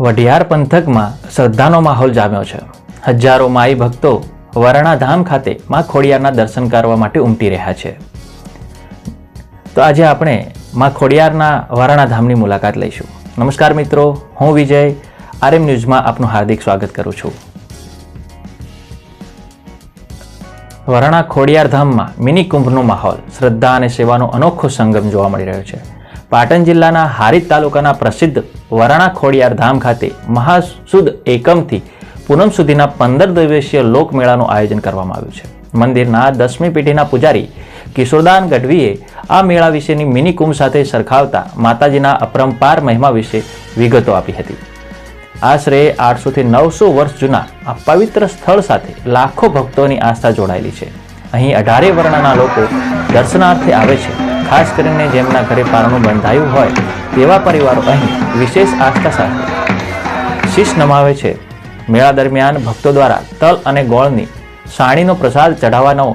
વઢિયાર પંથકમાં શ્રદ્ધાનો માહોલ જામ્યો છે. હજારો માઈ ભક્તો વરણાધામ ખાતે માં ખોડિયારના દર્શન કરવા માટે ઉમટી રહ્યા છે. તો આજે આપણે માં ખોડિયારના વરણાધામની મુલાકાત લઈશું. નમસ્કાર મિત્રો, હું વિજય, આરએમ ન્યૂઝમાં આપનું હાર્દિક સ્વાગત કરું છું. વરણા ખોડિયાર ધામમાં મિની કુંભનો માહોલ, શ્રદ્ધા અને સેવાનો અનોખો સંગમ જોવા મળી રહ્યો છે. પાટણ જિલ્લાના હારીજ તાલુકાના પ્રસિદ્ધ વરાણા ખોડિયાર ધામ ખાતે મહાસુદ એકમથી પૂનમ સુધીના પંદર દિવસીય લોકમેળાનું આયોજન કરવામાં આવ્યું છે. મંદિરના દસમી પેઢીના પૂજારી કિશોરદાન ગઢવીએ આ મેળા વિશેની મિની કુંભ સાથે સરખાવતા માતાજીના અપરંપાર મહિમા વિશે વિગતો આપી હતી. આશરે આઠસોથી નવસો વર્ષ જૂના આ પવિત્ર સ્થળ સાથે લાખો ભક્તોની આસ્થા જોડાયેલી છે. અહીં અઢારે વર્ણના લોકો દર્શનાર્થે આવે છે. ખાસ કરીને જેમના ઘરે પારણું બંધાયું હોય, તેવા પરિવારો અહીં વિશેષ આસ્થા સાથે શીશ નમાવે છે. મેળા દરમિયાન ભક્તો દ્વારા તલ અને ગોળની સાણીનો પ્રસાદ ચઢાવવાનો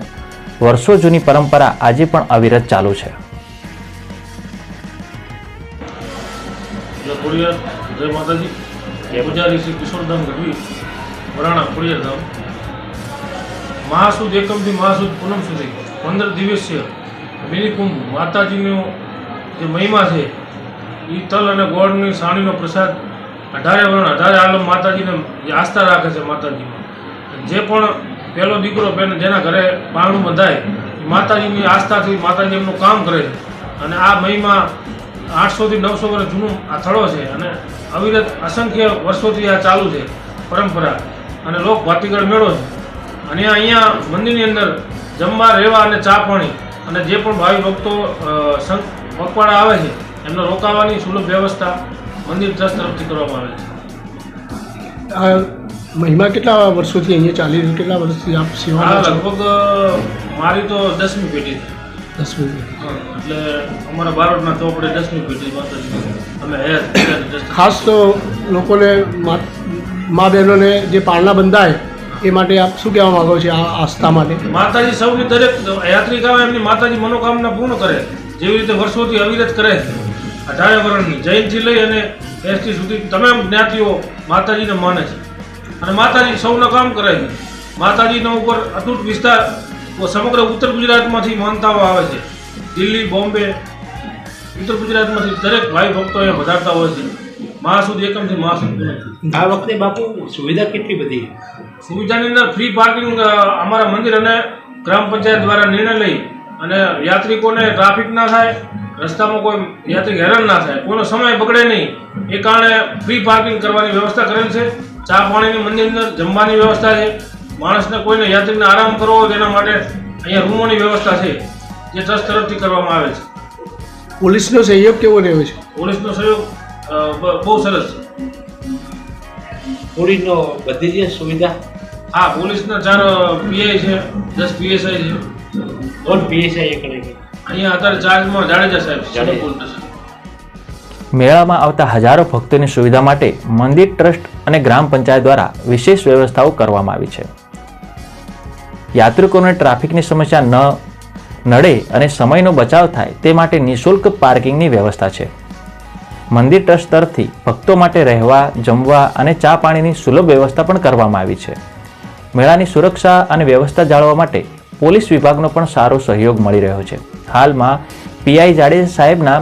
વર્ષો જૂની પરંપરા આજે પણ અવિરત ચાલુ છે. જય માતાજી. પૂજારી મહાસુદ પૂનમ સુધી પંદર દિવસીય મિની કુંભ માતાજીનો જે મહિમા છે એ તલ અને ગોળની સાણીનો પ્રસાદ અઢારે વર્ણ, અઢારે આલમ માતાજીને જે આસ્થા રાખે છે માતાજીમાં. જે પણ પહેલો દીકરો બેન જેના ઘરે પાણું બંધાય માતાજીની આસ્થાથી માતાજી એમનું કામ કરે છે. અને આ મહિમા આઠસોથી નવસો વર્ષ જૂનું આ થળો છે અને અવિરત અસંખ્ય વર્ષોથી આ ચાલુ છે પરંપરા. અને લોક ભાતીગળ મેળો છે. અને અહીંયા મંદિરની અંદર જમવા, રહેવા અને ચા પાણી અને જે પણ ભાવિ ભક્તો સંત પગપાળા આવે છે એમને રોકાવાની સુલભ વ્યવસ્થા મંદિર ટ્રસ્ટ તરફથી કરવામાં આવે છે. આ મહિમા કેટલા વર્ષોથી અહીંયા ચાલી રહ્યું કેટલા વર્ષથી આપ સેવા લગભગ મારી તો દસમી પેઢી દસમી દસ એટલે અમારા બારોટના ચોપડે દસમી પેઢી અમે હયાત ખાસ તો લોકોને મા બહેનોને જે પાળના બંધાય એ માટે આપ શું કહેવા માંગો છો આ આસ્થા માટે? માતાજી સૌની દરેક યાત્રિકાઓ એમની માતાજી મનોકામના પૂર્ણ કરે, જેવી રીતે વર્ષોથી અવિરત કરે. અઢારે વર્ણની જૈનથી લઈ અને એસટી સુધી તમામ જ્ઞાતિઓ માતાજીને માને છે. અને માતાજી સૌના કામ કરે છે. માતાજીનો ઉપર અતૂટ વિસ્તાર સમગ્ર ઉત્તર ગુજરાતમાંથી માનતાઓ આવે છે. દિલ્હી, બોમ્બે, ઉત્તર ગુજરાતમાંથી દરેક ભાઈ ભક્તો અહીંયા વધારતા હોય છે. મહાસુદ એકમથી મહાસુદ આ વખતે બાપુ સુવિધા કેટલી બધી? સુવિધાની અંદર ફ્રી પાર્કિંગ અમારા મંદિર અને ગ્રામ પંચાયત દ્વારા નિર્ણય લઈ અને યાત્રિકોને ટ્રાફિક ના થાય રસ્તામાં કોઈ યાત્રિક હેરાન ના થાય કોઈનો સમય બગડે નહીં એ કારણે ફ્રી પાર્કિંગ કરવાની વ્યવસ્થા કરેલ છે. ચા પાણીની મંદિરની અંદર જમવાની વ્યવસ્થા છે. માણસને કોઈને યાત્રિકને આરામ કરવો હોય તેના માટે અહીંયા રૂમોની વ્યવસ્થા છે જે ટ્રસ્ટ તરફથી કરવામાં આવે છે. પોલીસનો સહયોગ કેવો રહ્યો છે? પોલીસનો સહયોગ બહુ સરસ. છે પોલીસનો બધી જે સુવિધા? હા પોલીસના ચાર પીઆઈ છે દસ પીએસઆઈ છે. કોણ પીએસઆઈ એકડે અહીંયા અત્યારે ચાર્જમાં જાડેજા સાહેબ જાડેજા. મેળામાં આવતા હજારો ભક્તોની સુવિધા માટે મંદિર ટ્રસ્ટ અને ગ્રામ પંચાયત દ્વારા વિશેષ વ્યવસ્થાઓ કરવામાં આવી છે. યાત્રિકોને ટ્રાફિકની સમસ્યા ન નડે અને સમયનો બચાવ થાય તે માટે નિઃશુલ્ક પાર્કિંગની વ્યવસ્થા છે. મંદિર ટ્રસ્ટ તરફથી ભક્તો માટે રહેવા, જમવા અને ચા પાણીની સુલભ વ્યવસ્થા પણ કરવામાં આવી છે. મેળાની સુરક્ષા અને વ્યવસ્થા જાળવવા માટે પોલીસ વિભાગનો પણ સારો સહયોગ મળી રહ્યો છે. હાલમાં પીઆઈ જાડેજા સાહેબના